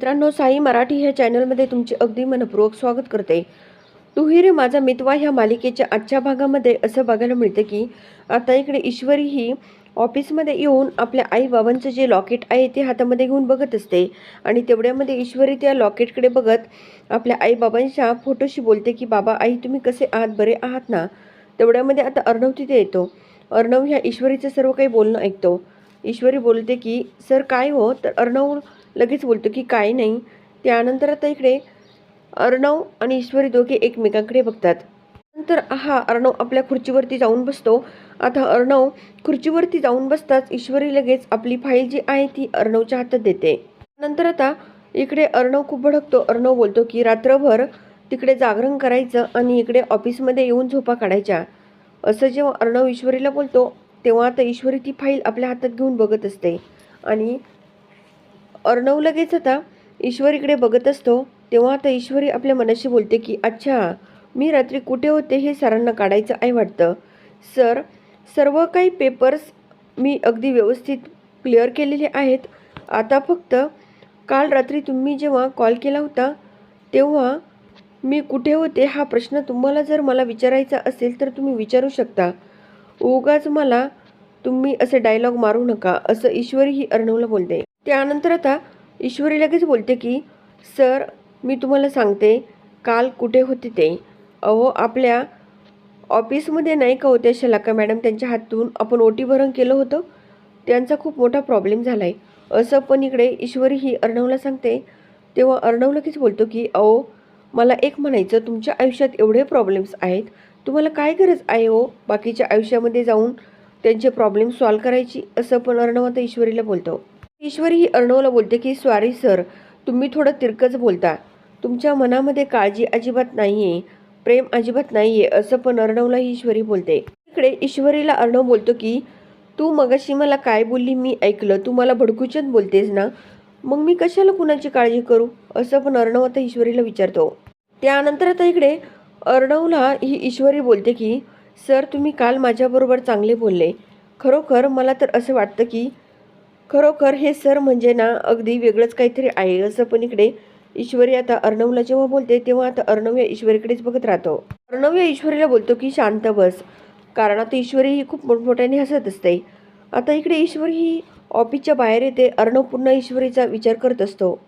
मित्रांनो साई मराठी ह्या चॅनलमध्ये तुमचे अगदी मनपूर्वक स्वागत करते. तुहिरी माझा मितवा ह्या मालिकेच्या आजच्या भागामध्ये असं बघायला मिळतं की आता इकडे ईश्वरी ही ऑफिसमध्ये येऊन आपल्या आईबाबांचं जे लॉकेट आहे ते हातामध्ये घेऊन बघत असते आणि तेवढ्यामध्ये ईश्वरी त्या लॉकेटकडे बघत आपल्या आईबाबांच्या फोटोशी बोलते की बाबा आई तुम्ही कसे आहात? बरे आहात ना? तेवढ्यामध्ये आता अर्णव तिथे येतो. अर्णव ह्या ईश्वरीचं सर्व काही बोलणं ऐकतो. ईश्वरी बोलते की सर काय हो? तर अर्णव लगेच बोलतो की काय नाही. त्यानंतर आता इकडे अर्णव आणि ईश्वरी दोघे एकमेकांकडे बघतात. नंतर हा अर्णव आपल्या खुर्चीवरती जाऊन बसतो. आता अर्णव खुर्चीवरती जाऊन बसताच ईश्वरी लगेच आपली फाईल जी आहे ती अर्णवच्या हातात देते. नंतर आता इकडे अर्णव खूप भडकतो. अर्णव बोलतो की रात्रभर तिकडे जागरण करायचं आणि इकडे ऑफिसमध्ये येऊन झोपा काढायच्या. असं जेव्हा अर्णव ईश्वरीला बोलतो तेव्हा आता ईश्वरी ती फाईल आपल्या हातात घेऊन बघत असते. आणि अर्णव लगेच आता ईश्वरीकडे बघत असतो तेव्हा आता ईश्वरी आपल्या मनाशी बोलते की अच्छा मी रात्री कुठे होते हे सरांना काढायचं आहे वाटतं. सर सर्व काही पेपर्स मी अगदी व्यवस्थित क्लिअर केलेले आहेत. आता फक्त काल रात्री तुम्ही जेव्हा कॉल केला होता तेव्हा मी कुठे होते हा प्रश्न तुम्हाला जर मला विचारायचा असेल तर तुम्ही विचारू शकता. उगाच मला तुम्ही असे डायलॉग मारू नका असं ईश्वरी ही अर्णवला बोलते. त्यानंतर आता ईश्वरी लगेच बोलते की सर मी तुम्हाला सांगते काल कुठे होते ते? अहो आपल्या ऑफिसमध्ये नाही का होत्या शलाका मॅडम? त्यांच्या हातून आपण ओटी भरण केलं होतं? त्यांचा खूप मोठा प्रॉब्लेम झाला आहे असं पण इकडे ईश्वरी ही अर्णवला सांगते. तेव्हा अर्णव लगेच बोलतो की अहो मला एक म्हणायचं तुमच्या आयुष्यात एवढे प्रॉब्लेम्स आहेत. तुम्हाला काय गरज आहे हो बाकीच्या आयुष्यामध्ये जाऊन त्यांचे प्रॉब्लेम सॉल्व करायची? असं पण अर्णव आता ईश्वरीला बोलतो. ईश्वरी ही अर्णवला बोलते की स्वारी सर तुम्ही थोडं तिरकच बोलता. तुमच्या मनामध्ये काळजी अजिबात नाही आहे प्रेम अजिबात नाही आहे असं पण अर्णवला ही ईश्वरी बोलते. इकडे ईश्वरीला अर्णव बोलतो की तू मगाशी मला काय बोलली मी ऐकलं. तू मला भडकुचत बोलतेस ना? मग मी कशाला कुणाची काळजी करू? असं पण अर्णव आता ईश्वरीला विचारतो. त्यानंतर आता इकडे अर्णवला ही ईश्वरी बोलते की सर तुम्ही काल माझ्याबरोबर चांगले बोलले. खरोखर मला तर असं वाटतं की खरोखर हे सर म्हणजे ना अगदी वेगळंच काहीतरी आहे. असं पण इकडे ईश्वरी आता अर्णवला जेव्हा बोलते तेव्हा आता अर्णव या ईश्वरीकडेच बघत राहतो. अर्णव या ईश्वरीला बोलतो की शांत बस. कारण आता ईश्वरी ही खूप मोठमोठ्याने हसत असते. आता इकडे ईश्वरी ही ऑफिसच्या बाहेर येते. अर्णव पुन्हा ईश्वरीचा विचार करत असतो.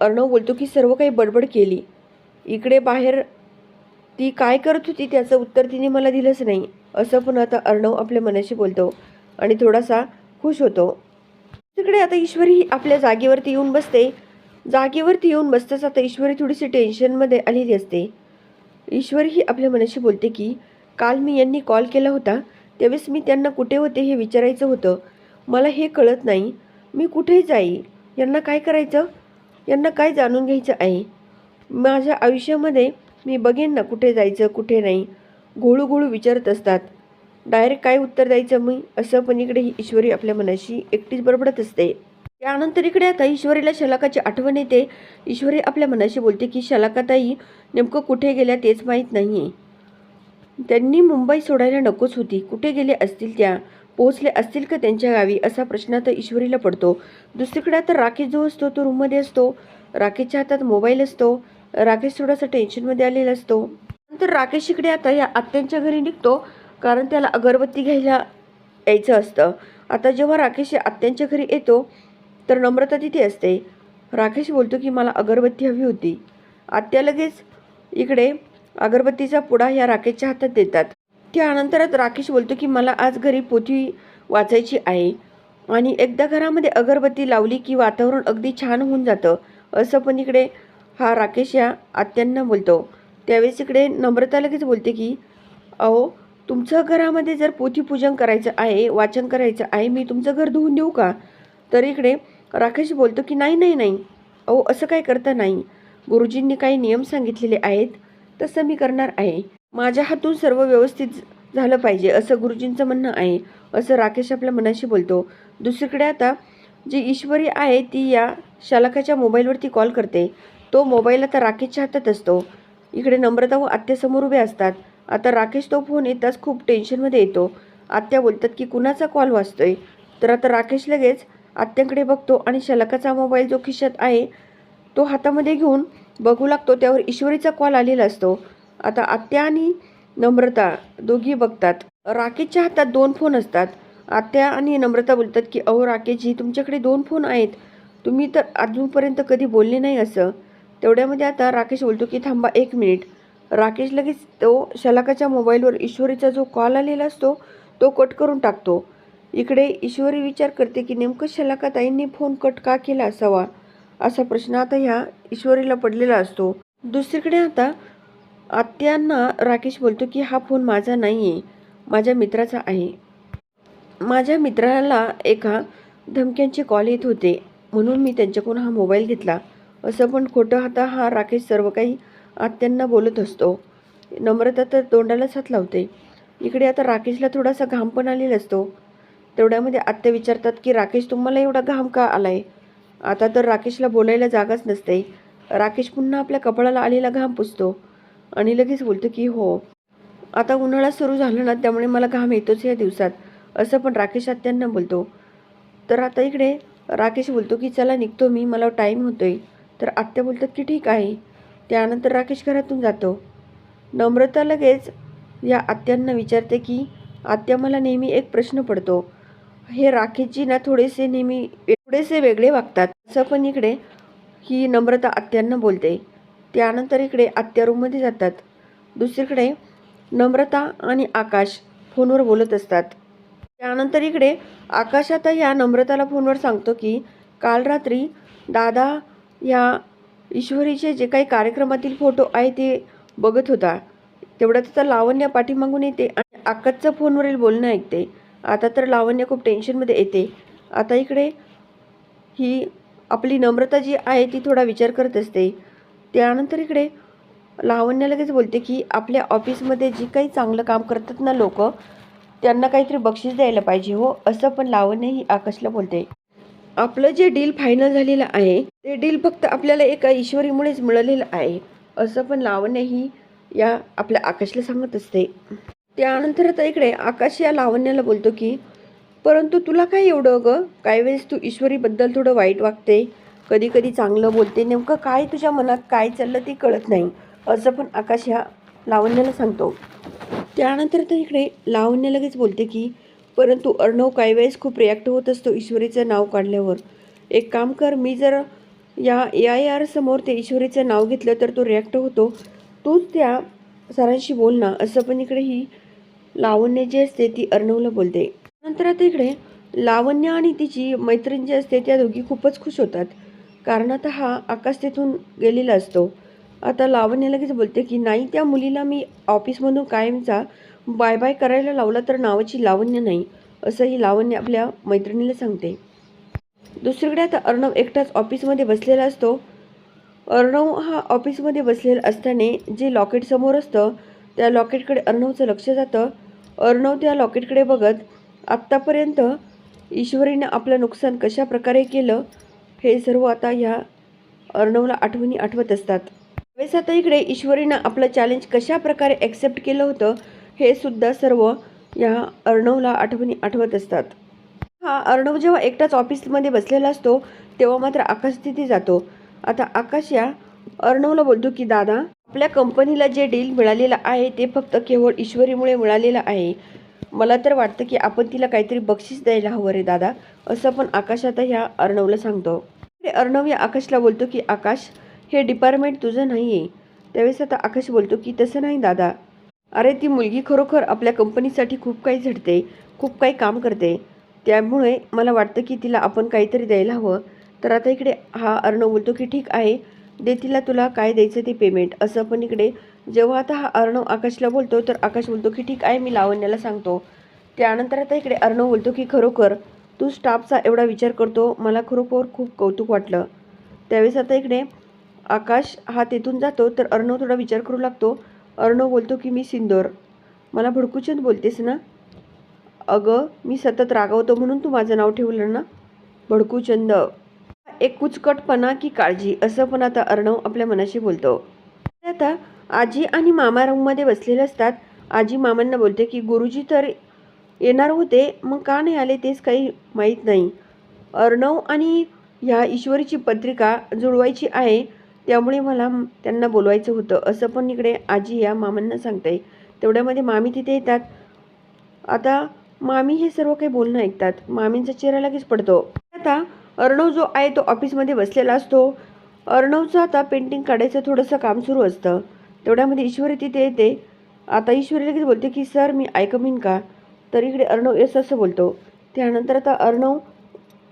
अर्णव बोलतो की सर्व काही बडबड केली. इकडे बाहेर ती काय करत होती त्याचं उत्तर तिने मला दिलंच नाही. असं पण आता अर्णव आपल्या मनाशी बोलतो. आणि थोडासा खुश होतो. तिकडे आता ईश्वरी आपल्या जागेवरती येऊन बसते. जागेवरती येऊन बसताच आता ईश्वरी थोडीशी टेन्शनमध्ये आलेली असते. ईश्वरी ही आपल्या मनाशी बोलते की काल मी यांनी कॉल केला होता. त्यावेळेस मी त्यांना कुठे होते हे विचारायचं होतं. मला हे कळत नाही. मी कुठे जाई. यांना काय करायचं? यांना काय जाणून घ्यायचं आहे? माझ्या आयुष्यामध्ये मी बघेन ना कुठे जायचं कुठे नाही. घोळू विचारत असतात. डायरेक्ट काय उत्तर द्यायचं मी? असं पण इकडे ही ईश्वरी आपल्या मनाशी एकटीच बडबडत असते. त्यानंतर इकडे आता ईश्वरीला शलाकाची आठवण येते. ईश्वरी आपल्या मनाशी बोलते की शलाकाताई नेमकं कुठे गेल्या तेच माहीत नाही आहे त्यांनी मुंबई सोडायला नकोच होती. कुठे गेले असतील त्या? पोहोचले असतील का त्यांच्या गावी? असा प्रश्न आता ईश्वरीला पडतो. दुसरीकडे आता राकेश जो असतो तो रूममध्ये असतो. राकेशच्या हातात मोबाईल असतो. राकेश थोडासा टेन्शनमध्ये आलेला असतो. नंतर राकेश इकडे आता या आत्यांच्या घरी निघतो. कारण त्याला अगरबत्ती घ्यायला यायचं असतं. आता जेव्हा राकेश या आत्यांच्या घरी येतो तर नम्रता तिथे असते. राकेश बोलतो की मला अगरबत्ती हवी होती. आत्या लगेच इकडे अगरबत्तीचा पुडा या राकेशच्या हातात देतात. त्यानंतरच राकेश बोलतो की मला आज घरी पोथी वाचायची आहे. आणि एकदा घरामध्ये अगरबत्ती लावली की वातावरण अगदी छान होऊन जातं. असं पण इकडे हा राकेश या आत्यांना बोलतो. त्यावेळेस इकडे नम्रता लगेच बोलते की अहो तुमचं घरामध्ये जर पोथीपूजन करायचं आहे वाचन करायचं आहे मी तुमचं घर धुवून देऊ का? तर इकडे राकेश बोलतो की नाही नाही नाही. अहो असं काय करता नाही. गुरुजींनी काही नियम सांगितलेले आहेत तसं मी करणार आहे. माझ्या हातून सर्व व्यवस्थित झालं पाहिजे असं गुरुजींचं म्हणणं आहे. असं राकेश आपल्या मनाशी बोलतो. दुसरीकडे आता जी ईश्वरी आहे ती या शालकाच्या मोबाईलवरती कॉल करते. तो मोबाईल आता राकेशच्या हातात असतो. इकडे नम्रता व आत्यासमोर उभे असतात. आता राकेश तो फोन येताच खूप टेन्शनमध्ये येतो. आत्या बोलतात की कुणाचा कॉल वाचतोय तर आता राकेश लगेच आत्यांकडे बघतो आणि शलकाचा मोबाईल जो खिशात आहे तो हातामध्ये घेऊन बघू लागतो. त्यावर ईश्वरीचा कॉल आलेला असतो. आता आत्या आणि नम्रता दोघी बघतात. राकेशच्या हातात दोन फोन असतात. आत्या आणि नम्रता बोलतात की अहो राकेशजी तुमच्याकडे दोन फोन आहेत. तुम्ही तर अजूनपर्यंत कधी बोलले नाही असं. तेवढ्यामध्ये आता राकेश बोलतो की थांबा एक मिनिट राकेश लगेच तो शलाकाच्या मोबाईलवर ईश्वरीचा जो कॉल आलेला असतो तो कट करून टाकतो. इकडे ईश्वरी विचार करते की नेमकं शलाकाताईंनी फोन कट का केला असावा? असा प्रश्न आता ह्या ईश्वरीला पडलेला असतो. दुसरीकडे आता आत्यांना राकेश बोलतो की हा फोन माझा नाही आहे माझ्या मित्राचा आहे. माझ्या मित्राला एका धमक्यांचे कॉल येत होते म्हणून मी त्यांच्याकडून हा मोबाईल घेतला. असं पण खोटं आता हा राकेश सर्व काही आत्यांना बोलत असतो. नम्रता तर तोंडालाच हात लावते. इकडे आता राकेशला थोडासा घाम पण आलेला असतो. तेवढ्यामध्ये आत्या विचारतात की राकेश तुम्हाला एवढा घाम का आला आहे आता तर राकेशला बोलायला जागाच नसते. राकेश पुन्हा आपल्या कपाळाला आलेला घाम पुसतो आणि लगेच बोलतो की हो आता उन्हाळा सुरू झाला ना त्यामुळे मला घाम येतोच या दिवसात असं पण राकेश आत्यांना बोलतो. तर आता इकडे राकेश बोलतो की चला निघतो मी मला टाईम होतोय. तर आत्या बोलतात की ठीक आहे. त्यानंतर राकेश घरातून जातो. नम्रता लगेच या आत्यांना विचारते की आत्या मला नेहमी एक प्रश्न पडतो. हे राकेशजी ना थोडेसे नेहमी थोडेसे वेगळे वागतात. असं पण इकडे ही नम्रता आत्यांना बोलते. त्यानंतर इकडे आत्या रूममध्ये जातात. दुसरीकडे नम्रता आणि आकाश फोनवर बोलत असतात. त्यानंतर इकडे आकाश आता या नम्रताला फोनवर सांगतो की काल रात्री दादा या ईश्वरीचे जे काही कार्यक्रमातील फोटो आहे ते बघत होता. तेवढ्यात आता लावण्य पाठीमागून येते आणि आकाशचं फोनवरील बोलणं ऐकते. आता तर लावण्य खूप टेन्शनमध्ये येते. आता इकडे ही आपली नम्रता जी आहे ती थोडा विचार करत असते. त्यानंतर इकडे लावण्य लगेच बोलते की आपल्या ऑफिसमध्ये जी काही चांगलं काम करतात ना लोक त्यांना काहीतरी बक्षीस द्यायला पाहिजे हो असं पण लावण्य ही आकाशला बोलते. आपलं जे डील फायनल झालेलं आहे ते डील फक्त आपल्याला एका ईश्वरीमुळेच मिळालेलं आहे असं पण लावण्य ही या आपल्या आकाशला सांगत असते. त्यानंतर आता इकडे आकाश या लावण्याला बोलतो की परंतु तुला काय एवढं गं? काही वेळेस तू ईश्वरीबद्दल थोडं वाईट वागते? कधी कधी चांगलं बोलते. नेमकं काय तुझ्या मनात काय चाललं ते कळत नाही असं पण आकाश ह्या लावण्याला सांगतो. त्यानंतर तर इकडे लावण्य लगेच बोलते की परंतु अर्णव काही वेळेस खूप रिॲक्ट होत असतो ईश्वरीचं नाव काढल्यावर? एक काम कर मी जर या ए आय आर समोर ते ईश्वरीचं नाव घेतलं तर तो रिॲक्ट होतो. तूच त्या सरांशी बोल ना असं पण इकडे ही लावण्य जी असते ती अर्णवला बोलते. नंतर आता इकडे लावण्य आणि तिची मैत्रीण जी असते त्या दोघी खूपच खुश होतात. कारण आता हा आकाश तिथून गेलेला असतो. आता लावण्य लगेच बोलते की नाही त्या मुलीला मी ऑफिसमधून कायमचा बाय बाय करायला लावला तर नावाची लावण्य नाही असंही लावण्य आपल्या मैत्रिणीला सांगते. दुसरीकडे आता अर्णव एकटाच ऑफिसमध्ये बसलेला असतो. अर्णव हा ऑफिसमध्ये बसलेला असताना जे लॉकेट समोर असतं त्या लॉकेटकडे अर्णवचं लक्ष जातं. अर्णव त्या लॉकेटकडे बघत आत्तापर्यंत ईश्वरीनं आपलं नुकसान कशा प्रकारे केलं हे सर्व आता ह्या अर्णवला आठवणी आठवत असतात. त्यावेळेस आता इकडे ईश्वरीनं आपलं चॅलेंज कशा प्रकारे ॲक्सेप्ट केलं होतं हे सुद्धा सर्व या अर्णवला आठवणी आठवत असतात. हा अर्णव जेव्हा एकटाच ऑफिसमध्ये बसलेला असतो तेव्हा मात्र आकाश तिथे जातो. आता आकाश या अर्णवला बोलतो की दादा आपल्या कंपनीला जे डील मिळालेलं आहे ते फक्त केवळ ईश्वरीमुळे मिळालेलं आहे. मला तर वाटतं की आपण तिला काहीतरी बक्षीस द्यायला हवं रे दादा असं पण आकाश आता ह्या अर्णवला सांगतो. अर्णव या आकाशला बोलतो की आकाश हे डिपार्टमेंट तुझं नाही आहे त्यावेळेस आता आकाश बोलतो की तसं नाही दादा. अरे ती मुलगी खरोखर आपल्या कंपनीसाठी खूप काही झडते खूप काही काम करते. त्यामुळे मला वाटतं की तिला आपण काहीतरी द्यायला हवं. तर आता इकडे हा अर्णव बोलतो की ठीक आहे दे तिला तुला काय द्यायचं ते पेमेंट असं पण इकडे जेव्हा आता हा अर्णव आकाशला बोलतो तर आकाश बोलतो की ठीक आहे मी लावण्याला सांगतो. त्यानंतर आता इकडे अर्णव बोलतो की खरोखर तू स्टाफचा एवढा विचार करतो मला खरोखर खूप कौतुक वाटलं. त्यावेळेस आता इकडे आकाश हा तेथून जातो तर अर्णव थोडा विचार करू लागतो. अर्णव बोलतो की मी सिंदोर मला भडकूचंद बोलतेस ना? अगं मी सतत रागवतो म्हणून तू माझं नाव ठेवलं ना? भडकूचंद एक कुचकटपणा की काळजी असं पण आता अर्णव आपल्या मनाशी बोलतो. आता आजी आणि मामा रूममध्ये बसलेले असतात. आजी मामांना बोलते की गुरुजी तर येणार होते मग का नाही आले तेच काही माहीत नाही. अर्णव आणि ह्या ईश्वरीची पत्रिका जुळवायची आहे त्यामुळे मला त्यांना बोलवायचं होतं. असं पण इकडे आजी या मामांना सांगते तेवढ्यामध्ये मामी तिथे येतात. आता मामी हे सर्व काही बोलणं ऐकतात. मामींचा चेहरा लगेच पडतो. आता अर्णव जो आहे तो ऑफिसमध्ये बसलेला असतो. अर्णवचं आता पेंटिंग काढायचं थोडंसं काम सुरू असतं. तेवढ्यामध्ये ईश्वरी तिथे येते. आता ईश्वरी लगेच बोलते की सर मी ऐकमीन का? तर इकडे अर्णव येस असं बोलतो. त्यानंतर आता अर्णव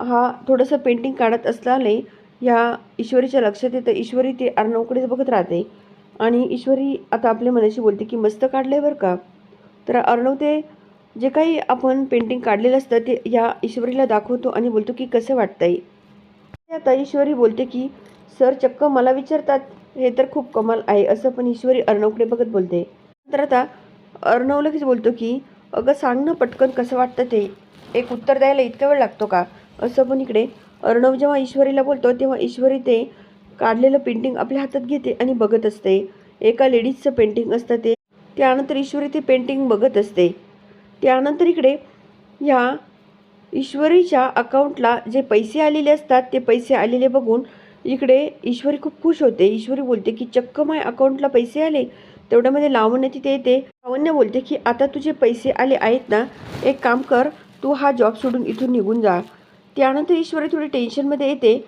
हा थोडंसं पेंटिंग काढत असल्याने ह्या ईश्वरीच्या लक्षात येतं. ईश्वरी ते अर्णवकडेच बघत राहते. आणि ईश्वरी आता आपल्या मनाशी बोलते की मस्त काढलं आहे बरं का? तर अर्णव ते जे काही आपण पेंटिंग काढलेलं असतं ते या ईश्वरीला दाखवतो आणि बोलतो की कसं वाटतंय. आता ईश्वरी बोलते की सर चक्क मला विचारतात हे तर खूप कमाल आहे असं पण ईश्वरी अर्णवकडे बघत बोलते. तर आता अर्णव लगेच बोलतो की अगं सांग ना पटकन कसं वाटतं ते. एक उत्तर द्यायला इतका वेळ लागतो का? असं पण इकडे अर्णव जेव्हा ईश्वरीला बोलतो तेव्हा ईश्वरी ते काढलेलं पेंटिंग आपल्या हातात घेते आणि बघत असते. एका लेडीजचं पेंटिंग असतं ते. त्यानंतर ईश्वरी ते पेंटिंग बघत असते. त्यानंतर इकडे ह्या ईश्वरीच्या अकाउंटला जे पैसे आलेले असतात ते पैसे आलेले बघून इकडे ईश्वरी खूप खुश होते. ईश्वरी बोलते की चक्क माय अकाउंटला पैसे आले. तेवढ्यामध्ये लावण्य तिथे येते. लावण्य बोलते की आता तुझे पैसे आले आहेत ना एक काम कर तू हा जॉब सोडून इथून निघून जा. त्यानंतर ईश्वरी थोडी टेन्शनमध्ये येते.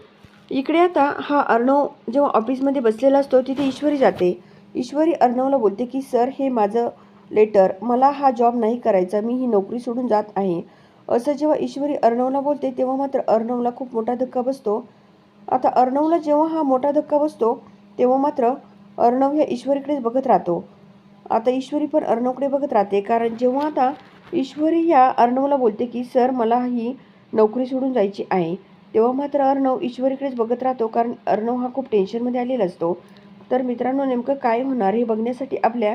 इकडे आता हा अर्णव जेव्हा ऑफिसमध्ये बसलेला असतो तिथे ईश्वरी जाते. ईश्वरी अर्णवला बोलते की सर हे माझं लेटर मला हा जॉब नाही करायचा मी ही नोकरी सोडून जात आहे. असं जेव्हा ईश्वरी अर्णवला बोलते तेव्हा मात्र अर्णवला खूप मोठा धक्का बसतो. आता अर्णवला जेव्हा हा मोठा धक्का बसतो तेव्हा मात्र अर्णव ह्या ईश्वरीकडेच बघत राहतो. आता ईश्वरी पण अर्णवकडे बघत राहते कारण जेव्हा आता ईश्वरी ह्या अर्णवला बोलते की सर मला ही नोकरी सोडून जायची आहे तेव्हा मात्र अर्णव ईश्वरीकडेच बघत राहतो कारण अर्णव हा खूप टेन्शनमध्ये आलेला असतो. तर मित्रांनो नेमकं काय होणार हे बघण्यासाठी आपल्या